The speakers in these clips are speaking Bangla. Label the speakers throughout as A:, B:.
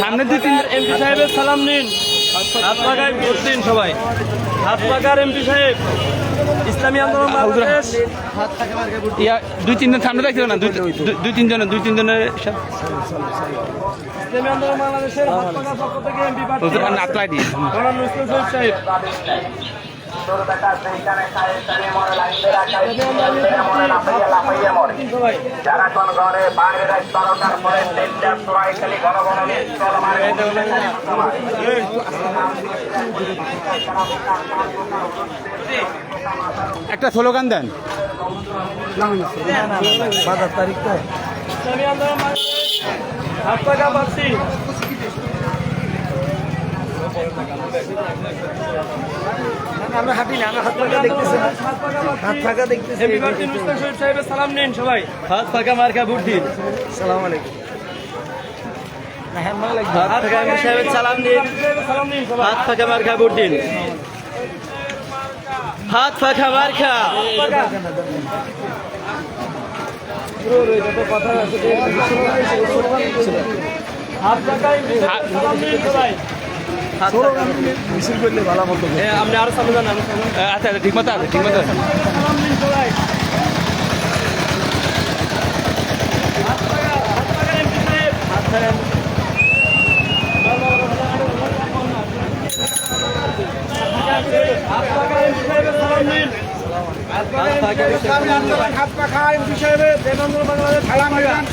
A: সামনে দুই তিন এমপি সাহেবের সালাম নিন। হাত পাকায় ভোট দিন সবাই। হাত পাকার এমপি সাহেব ইসলামী আন্দোলন বাংলাদেশ।
B: ইয়া দুই তিনজন সামনে দেখছিল না? দুই দুই- দুই তিনজনের দুই তিনজনের
A: ইসলামী আন্দোলন বাংলাদেশের হাত পাকার পক্ষ থেকে এমপি প্রার্থী
B: নাতলাই দিয়ে।
A: মৌলানা নুসরত শরীফ সাহেব। সবাই
C: যারা কোন ঘরে বাইরে বারোটার পরে তিনটা চূড়াই খালি ঘন ঘন
B: একটা স্লোগান দেন
A: ইসলামী আন্দোলন বাংলাদেশ হাত পাকা প্রার্থী
D: আমরা হাঁটি না আমরা হাত পাকা দেখতেছি হাত পাকা দেখতেছি
A: শরীফ সাহেবের সালাম নিন সবাই। হাত পাকা মার্কা ভোট দিন
D: সালাম আলাইকুম। হ্যাঁ
A: হাত পাকা সাহেবের সালাম সবাই। হাত পাকা মার্কা ভোট দিন হাত পাকা মার্কা হাত পাকা এমপি সাহেবের সালাম নিন
D: মিছিল করলে ভালো মতো
A: হ্যাঁ, আপনি আরও সামনে যান।
B: আচ্ছা আচ্ছা ঠিক মতো আছে ঠিক মতো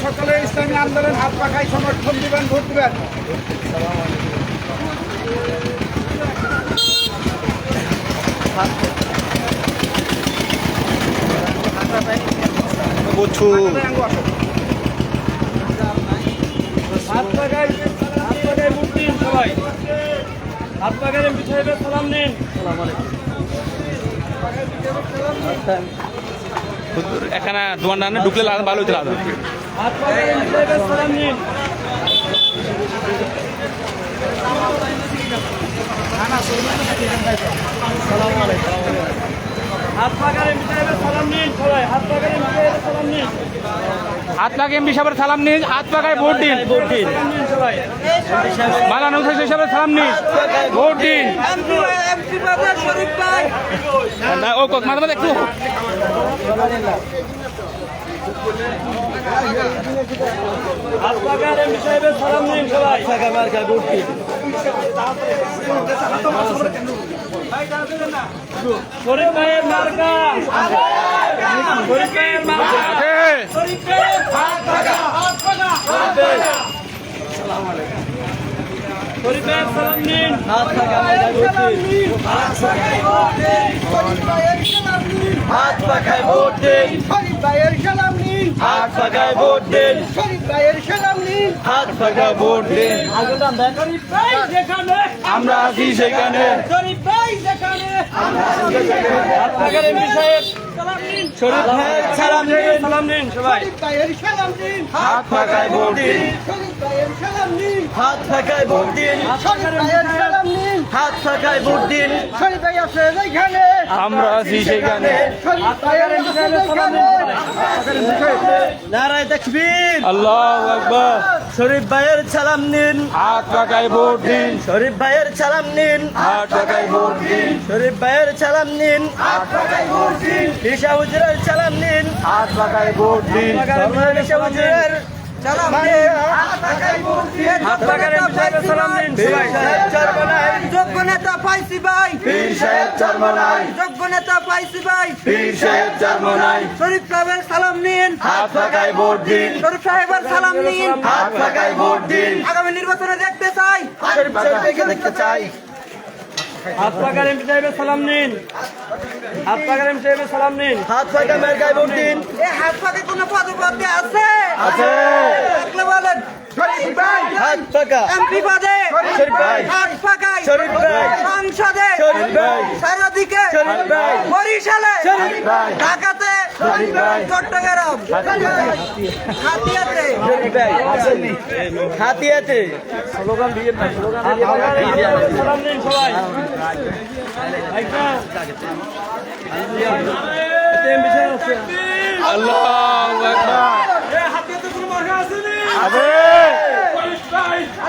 D: সকলে ইসলামী আন্দোলন হাত পাখায় সমর্থন দিবেন ভোট দিবেন।
A: নিন
B: এখানে ডানে ঢুকলে ভালো হইতে
A: হাত সালাম নিন হাত পাগে এমপি সাহেবের সালাম নিন সবাই। হাত পাকার এমপি সালাম নিন
B: হাত লাগে এমপি সাহেবের সালাম নিন হাত পাকায় ভোট দিন
A: ভোট দিন। সবাই
B: মালানা সাহেবের সালাম নিন ভোট দিন ও মাঝে একটু
A: হাত সবাই পাকা মার্কা শরীফ ভাইয়ের মার্কা শরীফ ভাইয়ের মার্কা
B: আছে।
A: শরীফ ভাইয়ের শরীফ ভাইয়ের সালাম নিন হাত পাকা মার্কা ভোট হাত পাকায় ভোট দিন।
D: শরীফ ভাইয়ের সালাম নিন।
A: হাত পাকায় ভোট দিন।
D: শরীফ ভাইয়ের সালাম নিন।
A: হাত পাকায় ভোট দিন। শরীফ ভাই যেখানে।
B: আমরা আছি সেখানে।
A: শরীফ ভাই যেখানে। হাত পাকার এমপি সাহেব সালাম নিন। শরীফ ভাইয়ের সালাম নিন। সালাম নিন সবাই।
D: শরীফ ভাইয়ের সালাম নিন।
B: হাত পাকায় ভোট দিন।
D: শরীফ ভাইয়ের সালাম নিন।
A: হাত পাকায় ভোট দিন।
D: শরীফ ভাইয়ের সালাম নিন।
A: হাত পাকায় ভোট দিন।
D: শরীফ ভাই আছে যেখানে
B: আমরা আছি সেখানে।
A: নারায় তাকবীর।
B: আল্লাহ আকবার।
A: শরীফ ভাইয়ের সালাম নিন।
B: হাত পাকায় ভোট দিন।
A: শরীফ ভাইয়ের সালাম নিন।
B: হাত পাকায় ভোট দিন।
A: শরীফ ভাইয়ের সালাম নিন। ঈশা হুজুরের সালাম নিন।
B: হাত পাকায় ভোট দিন।
A: ঈশা হুজুরের সালাম নিন। হাত পাকার এমপি সালাম নিন
E: যোগ্য নেতা পাইছি ভাই।
B: পীর সাহেব চরমনাই
E: যোগ্য নেতা পাইছি ভাই।
B: পীর সাহেব চরমনাই
E: শরীফ সাহেবের সালাম নিন।
B: হাত পাকায় ভোট দিন।
E: শরীফ সাহেবের সালাম নিন।
B: হাত পাকায় ভোট দিন।
E: আগামী নির্বাচনে দেখতে চাই।
B: শরীফ সাহেবকে দেখতে চাই।
A: হাত পাকার এমপি সাহেবের সালাম নিন হাত পাকার এমপি সাহেবের সালাম নিন
B: হাত পাকায় মেরকায় ভোট দিন।
E: এই হাত পাকে কোনো পদপ্রার্থী আছে?
B: আছে।
E: বলেন।
D: শরীফ ভাই
A: হাত পাকা
E: এমপি পদে
B: শরীফ ভাই।
E: হাত পাকায়
A: শরীফ ভাই।
E: সংসদে
B: শরীফ ভাই।
E: সারাদিকে
B: শরীফ ভাই।
E: বরিশালে
B: শরীফ ভাই।
E: ঢাকাতে
B: শরীফ ভাই।
E: চট্টগ্রাম হাতিয়াতে
A: হাতিয়াতে স্লোগান দিয়ে না স্লোগান সালাম নিন সবাই একটা এমপি সাহেব আছে
B: আল্লাহ আকবার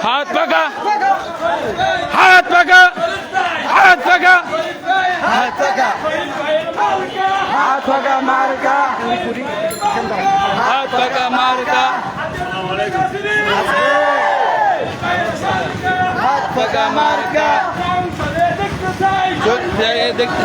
A: হাত পাকা। হাত পাকা। হাত
B: পাকা। হাত পাকা। হাত পাকা মার্কা। হাত পাকা মার্কা। হাত পাকা মার্কা। দেখতে।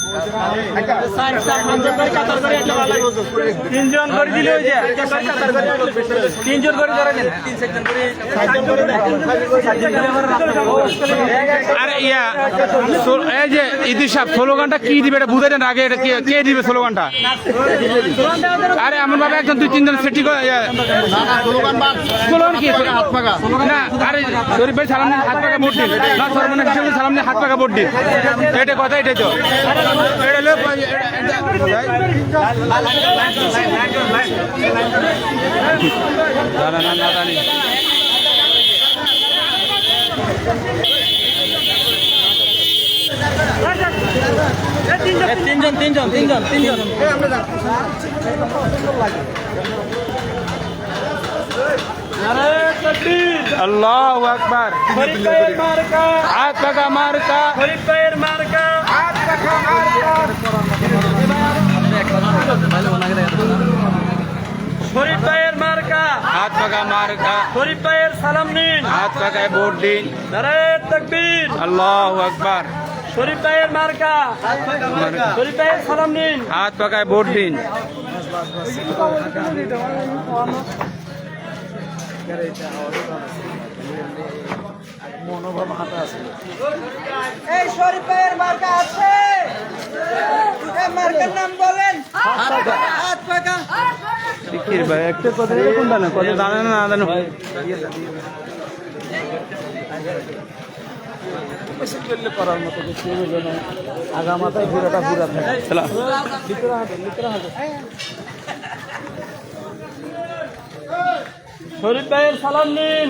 A: তিনজন করে দিলে ওই যে তিনজন করে ধরে
B: এই যে ইদি সাহেব, স্লোগানটা কি দিবে এটা দেন আগে, এটা কে দিবে স্লোগানটা? আরে এমন ভাবে একজন, দুই, তিনজন সেটি স্লোগান কি না হাত পাকা ভোট দিন না সর্বনা সালাম হাত পাকা ভোট এটা কথা, এটাই তো। এটা হলো না না না না জানি
A: তিনজন তিনজন তিনজন তিনজন
B: আল্লাহ আকবার
A: হরিপায়ের মার্কা
B: হাত পাকা মার্কা
A: মার্কা।
B: হাত পাকা মার্কা।
A: হরিপায়ের সালাম নিন।
B: হাত পাকায় ভোট দিন।
A: নারায়ণ তকবীর।
B: আল্লাহ আকবার।
A: শরীফায়ের মার্কা। শরীফায়ের সালাম নিন।
B: হাত পাকায় ভোট দিন।
E: শরীফের মার্কা আছে। এই হাত পাকা
B: শিখির ভাই একটা কথা এরকম না কথা জানে না না জানো চলো।
A: শরীফায়ের সালাম নিন।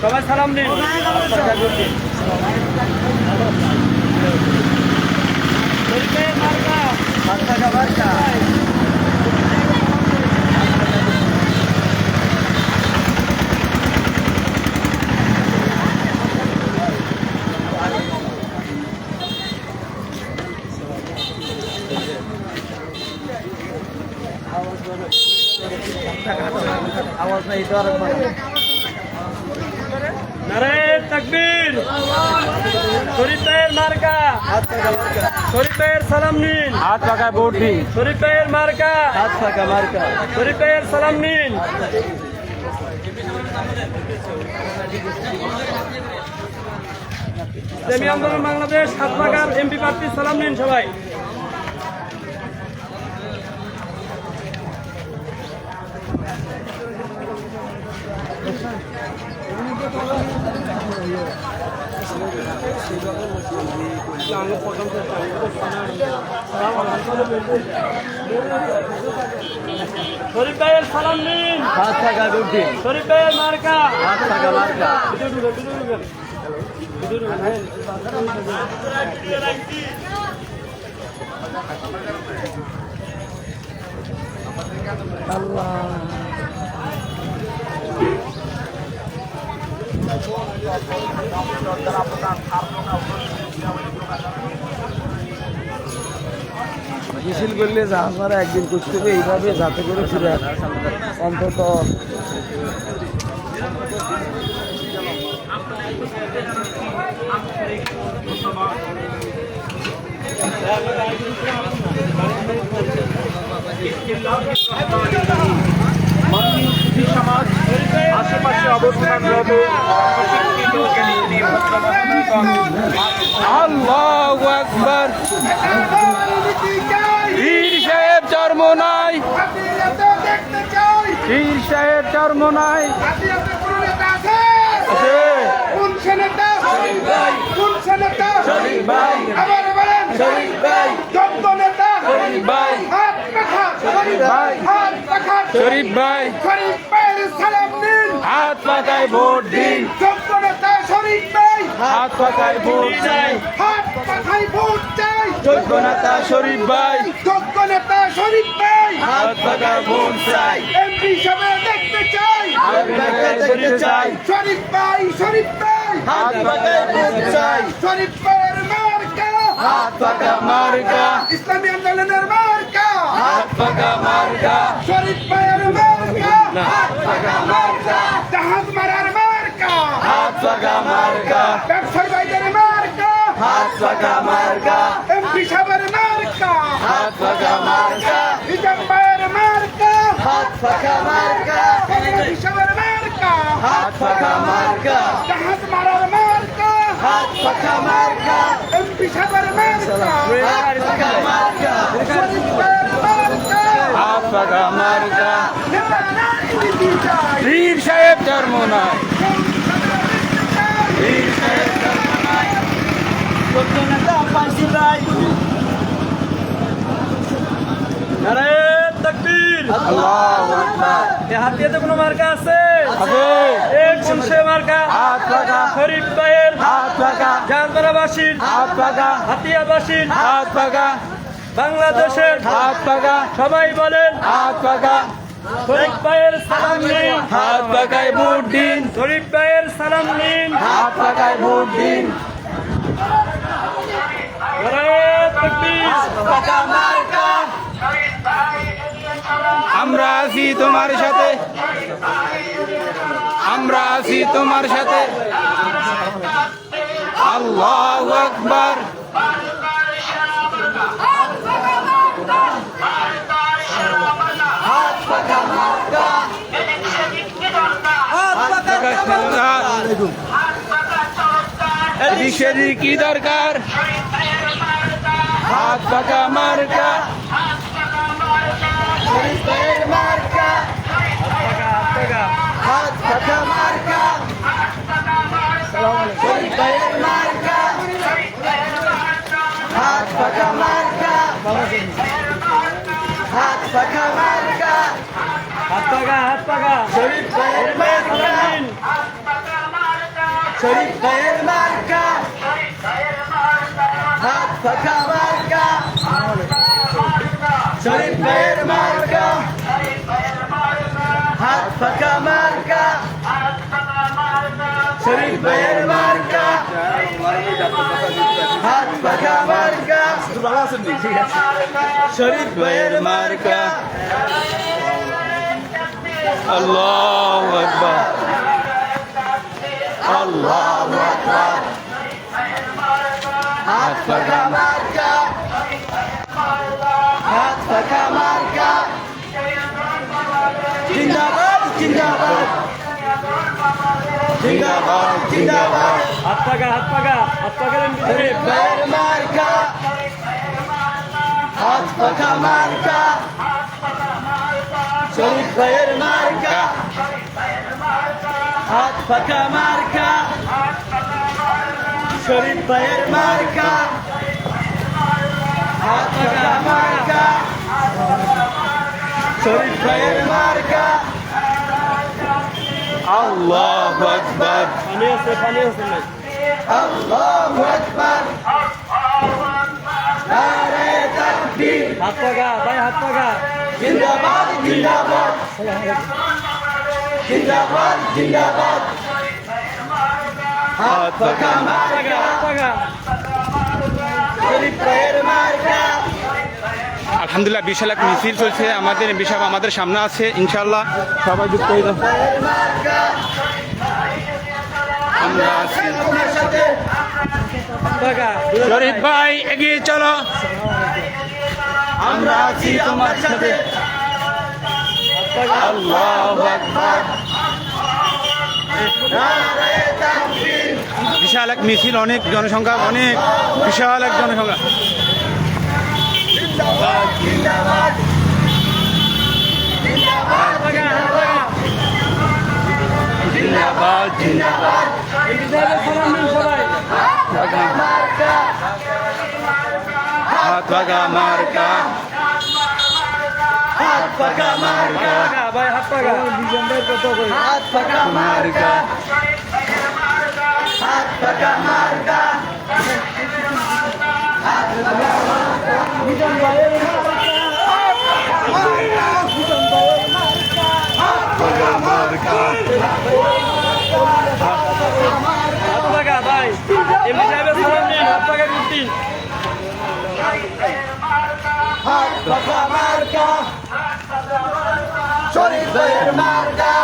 A: সবাই সালাম মার্কা হাত পাকা মার্কা নারায়ণ তাকবীর। শরীফের মার্কা। শরীফের সালাম নিন।
B: হাত পাকায় ভোট দিন।
A: শরীফের মার্কা।
B: হাত পাকা মার্কা।
A: শরীফের সালাম নিন। ইসলামী আন্দোলন বাংলাদেশ সাত বাগান এমপি প্রার্থী সালাম নিন সবাই। শরীফ ভাইয়ের সালাম নিন।
B: হাত ভোট দিন
A: শরীফ ভাইয়ের মার্কা।
D: মিছিল করলে যা আপনারা একদিন করতে হবে এইভাবে যাতে করে ফিরে অন্তত আশেপাশে ভদ্রমহিলাগণ,
B: আল্লাহ
D: চাই
B: পীর সাহেব জন্ম নাই। পীর সাহেব জন্ম নাই। শরীফ ভাই। হাত পাকায় ভোট দিন। হাত পাকায় ভোট চাই।
D: হাত পাখায় ভোট চাই।
B: যোগ্য নেতা শরীফ ভাই।
D: যোগ্য নেতা শরীফ ভাই।
B: হাত পাকায় ভোট চাই।
D: এমপি হিসাবে দেখতে চাই।
B: দেখতে চাই।
D: শরীফ ভাই শরীফ ভাই।
B: হাত পাকায় ভোট চাই।
D: শরীফ ভাইয়ের মার্কা।
B: হাত পাকা মার্কা।
D: ইসলামী আন্দোলনের মার্কা।
B: হাত পাকা মার্কা।
D: শরীফ ভাইয়ের মার্কা। হাত পাকা মার্কা। জাহাজ মারার মার্কা
B: হাত পাকা মার্কা।
D: ব্যবসায়ী ভাইদের মার্কা।
B: হাত পাকা মার্কা।
D: এমপি সাহেবের মার্কা।
B: হাত পাকা মার্কা।
D: হিজাব ভাইয়ের মার্কা।
B: হাত পাকা মার্কা।
D: এমপি সাহেবের মার্কা।
B: হাত পাকা মার্কা।
D: জাহাজ মারার মার্কা।
B: হাত পাকা মার্কা।
D: এমপি সাহেবের মার্কা।
B: হাত পাকা মার্কা।
D: মার্কা।
B: হাত পাকা মার্কা। পীর সাহেব জন্ম নাই পীর সাহেব জন্ম নাই
A: নারায়ে তাকবীর
B: আল্লাহু আকবার
A: এ মার্কা আছে
B: আছে
A: কোন সে মার্কা
B: হাত পাকা
A: শরীফ ভাইয়ের
B: হাত পাকা
A: জাহাজবাসীর
B: হাত পাকা
A: হাতিয়াবাসীর
B: হাত
A: বাংলাদেশের
B: হাত পাকা
A: সবাই বলেন
B: হাত পাকা
A: শরীফ ভাইয়ের সালাম নিন
B: হাত পাকায় ভোট দিন।
A: শরীফ ভাইয়ের সালাম নিন
B: হাত পাকায় ভোট দিন। আমরা আছি তোমার সাথে। আমরা আছি তোমার সাথে। আল্লাহ আকবার। এদিক সেদিক কি দরকার হাত পাকা মার্কা হাত পাকা মার্কা হাত পাকা মার্কা হাত পাকা মার্কা
A: হাত পাকা হাত পাকা
B: শরীফ ভাইয়ের মার্কা
A: সালাম নিন
B: শরীফ ভাইয়ের মার্কা হাত পাকা মার্কা শরীফ ভাইয়ের মার্কা হাত পাকা মার্কা শরীফ ভাইয়ের মার্কা হাত পাকা মার্কা শরীফ ভাইয়ের মার্কা আল্লাহ আকবার হাত পাকা মার্কা হাত পাকা মার্কা জিন্দাবাদ জিন্দাবাদ জিন্দাবাদ জিন্দাবাদ
A: হাত পাকা হাত পাকা হাত পাকা
B: শরীফ ভাইয়ের মার্কা হাত পাকা মার্কা শরীফ ভাইয়ের মার্কা হাত পাকা মার্কা শরীফ ভাইয়ের মার্কা হাত পাকা মার্কা শরীফ ভাইয়ের মার্কা। আল্লাহ আকবার।
A: পানি আছে পানি আছে নাই
B: আল্লাহু আকবার। নারে তাকবীর।
A: হাত পাকা ভাই হাত পাকা।
B: জিন্দাবাদ জিন্দাবাদ। জিন্দাবাদ হাত মার্কা। আলহামদুলিল্লাহ বিশাল এক মিছিল চলছে। আমাদের বিশাল আমাদের সামনে আছে ইনশাল্লাহ সবাই যুক্ত হয়ে যাও। আমরা আছি। তোমার সাথে
A: হাত
B: শরীফ ভাই এগিয়ে চলো। আমরা আছি তোমার সাথে। বিশাল এক মিছিল অনেক জনসংখ্যা অনেক বিশাল এক জনসংখ্যা।
A: হাত পাকা
B: জিন্দাবাদ জিন্দাবাদ
A: এমপি সাহেবের সালাম নিন সবাই
B: হাত পাকা মার্কা হাত পাকা মার্কা
A: ভাই হাত পাকা বিজন ভাই কত করে
E: হাত পাকা
B: মার্কা
A: হাত পাকা ভাই এমপি সাহেবের সালাম নিন হাত পাকা করতি
E: হাত পাকা মার্কা মার্কা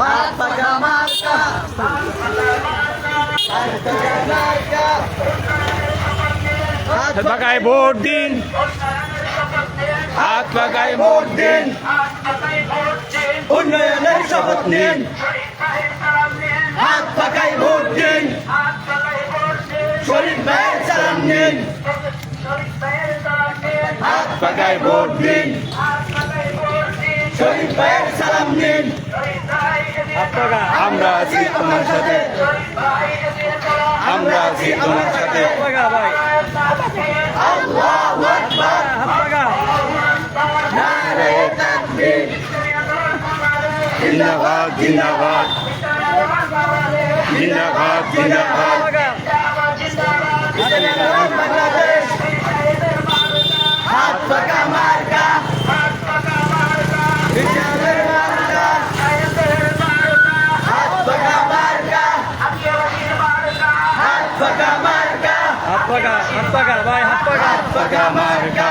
E: হাত পাকা মার্কা হাত
B: পাকায় ভোট দিন হাত পাকায় ভোট দিন
E: উন্নয়নের শপথ নিন হাত পাকাই ভোট দিন শরীফ ভাইয়ের সালাম নিন হাত
B: পাকায় ভোট দিন আমরা আছি তোমার সাথে। আমরা আছি তোমার সাথে। জিন্দাবাদ জিন্দাবাদ। জিন্দাবাদ জিন্দাবাদ।
E: হাত পাকা মার্কা। হাত পাকা হাত পাকা
A: হাত পাকা ভাই হাত পাকা
B: মার্কা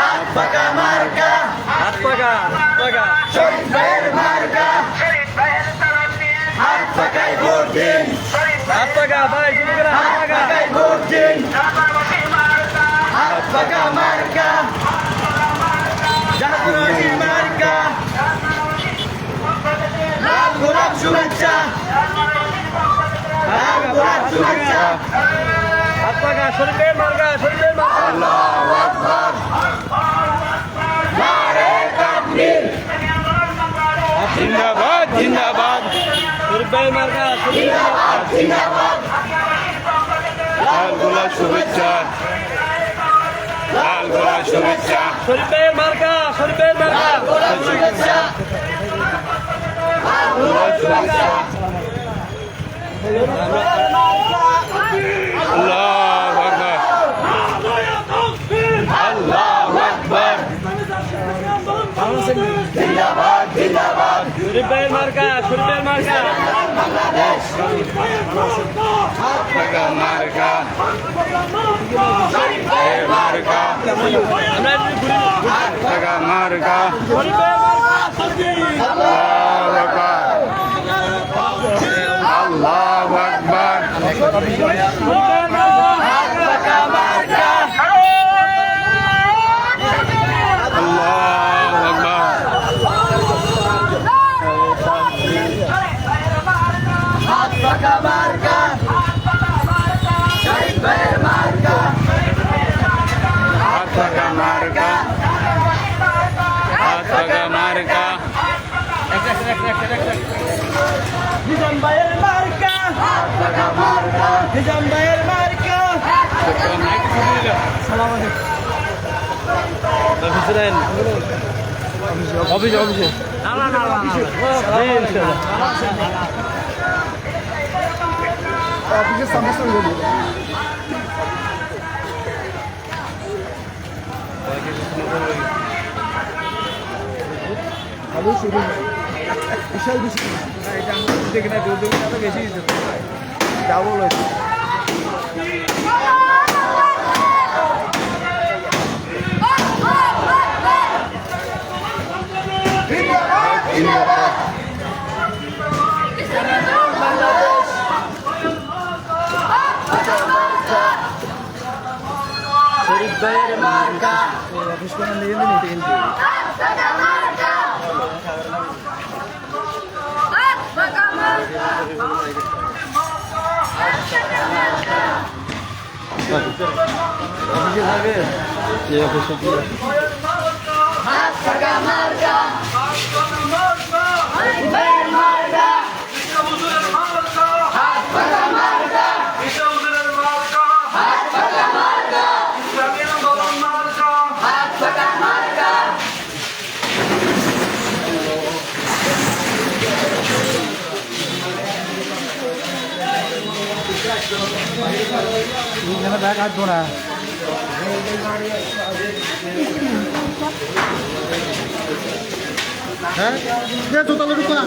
E: হাত পাকা মার্কা
A: হাত পাকা হাত পাকা
E: শরীফ ভাইয়ের মার্কা হাত পাকাই ভোট দিন
A: হাত পাকা ভাই শুরু হাত
E: হাত
A: পাকা
E: পাকাই ভোট দিন হাত পাকা মার্কা জাহাঙ্গীর মার্কা লাল গোলাপ শুভেচ্ছা লাল গোলাপ শুভেচ্ছা
A: হাত পাকা শরীফের মার্কা শরীফের মার্কা
B: আল্লাহু আকবার
E: নারে তাকবীর
B: জিন্দাবাদ জিন্দাবাদ
A: মার্কা শরীফের মার্কা
E: জিন্দাবাদ
B: লাল গোলাপ শুভেচ্ছা লাল গোলাপ শুভেচ্ছা
A: শরীফের মার্কা শরীফের মার্কা
E: গোলাপ শুভেচ্ছা
B: গোলাপ শুভেচ্ছা আল্লাহু আকবার। আল্লাহু আকবার।
E: জিন্দাবাদ জিন্দাবাদ।
A: মার্কা শরীফের মার্কা।
B: মার্কা। এ মার্কা।
A: আমরা ঘুরি
B: পাকা মার্কা।
A: শরীফের মার্কা শরীফের মার্কা
E: হাত পাকা মার্কা
A: নিজাম ভাইয়ের মার্কা। সালাম আলাইকুম। অফিসে অফিসে না না না
D: অফিসের সামনে ভালো শুরু বিশাল বেশি এটা আমরা দেখি না দূর বেশি ডাবল হয়েছে।
E: শরীফ ভাইয়ের মার্কা।
B: অফিস করে নিয়ে থাকে যে অফিসে দিয়ে যেন ব্যাগ হাত ধরা। হ্যাঁ? জোতালে
F: জুতা